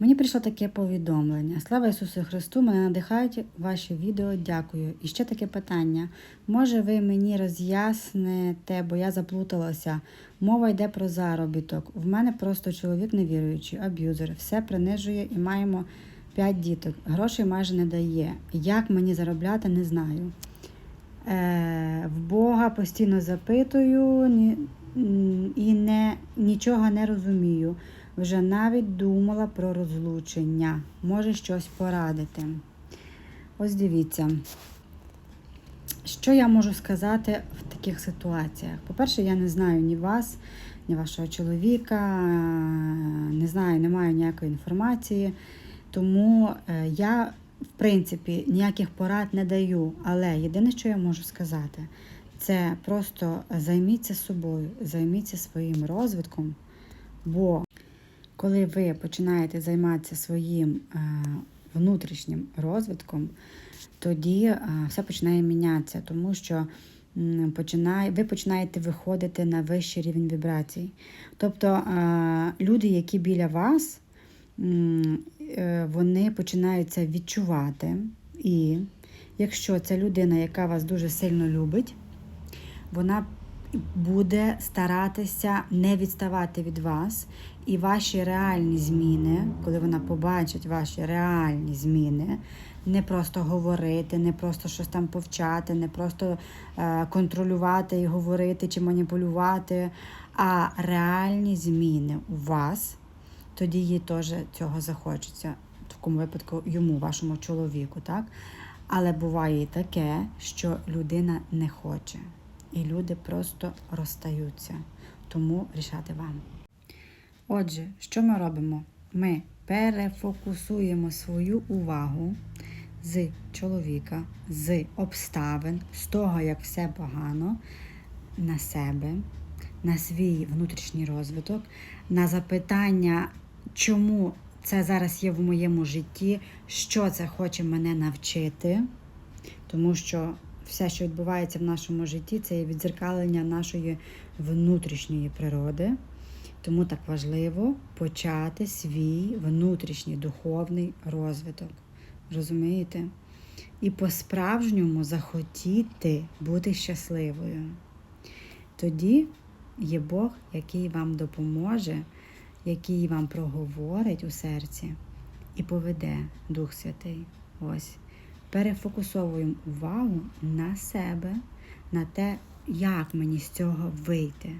Мені прийшло таке повідомлення. Слава Ісусу Христу! Мене надихають ваші відео. Дякую. І ще таке питання. Може, ви мені роз'ясните, бо я заплуталася. Мова йде про заробіток. В мене просто чоловік невіруючий, аб'юзер, все принижує і маємо п'ять діток. Грошей майже не дає. Як мені заробляти, не знаю. Е, в Бога постійно запитую і не, нічого не розумію. Вже навіть думала про розлучення. Може щось порадити. Ось дивіться. Що я можу сказати в таких ситуаціях? По-перше, я не знаю ні вас, ні вашого чоловіка, не знаю, не маю ніякої інформації. Тому е, я, в принципі, ніяких порад не даю. Але єдине, що я можу сказати, це просто займіться собою, займіться своїм розвитком. Бо коли ви починаєте займатися своїм е, внутрішнім розвитком, тоді е, все починає мінятися, тому що починає, ви починаєте виходити на вищий рівень вібрацій. Тобто е, люди, які біля вас, вони починають відчувати. І якщо це людина, яка вас дуже сильно любить, вона буде старатися не відставати від вас, і ваші реальні зміни, коли вона побачить ваші реальні зміни, не просто говорити, не просто щось там повчати, не просто е, контролювати і говорити чи маніпулювати, а реальні зміни у вас, тоді їй теж цього захочеться. В такому випадку йому, вашому чоловіку, так? Але буває і таке, що людина не хоче. І люди просто розстаються. Тому рішати вам. Отже, що ми робимо? Ми перефокусуємо свою увагу з чоловіка, з обставин, з того, як все погано, на себе, на свій внутрішній розвиток, на запитання, чому це зараз є в моєму житті, що це хоче мене навчити, тому що все, що відбувається в нашому житті, це є відзеркалення нашої внутрішньої природи. Тому так важливо почати свій внутрішній духовний розвиток. Розумієте? І по-справжньому захотіти бути щасливою. Тоді є Бог, який вам допоможе, який вам проговорить у серці і поведе Дух Святий. Ось. Перефокусовуємо увагу на себе, на те, як мені з цього вийти.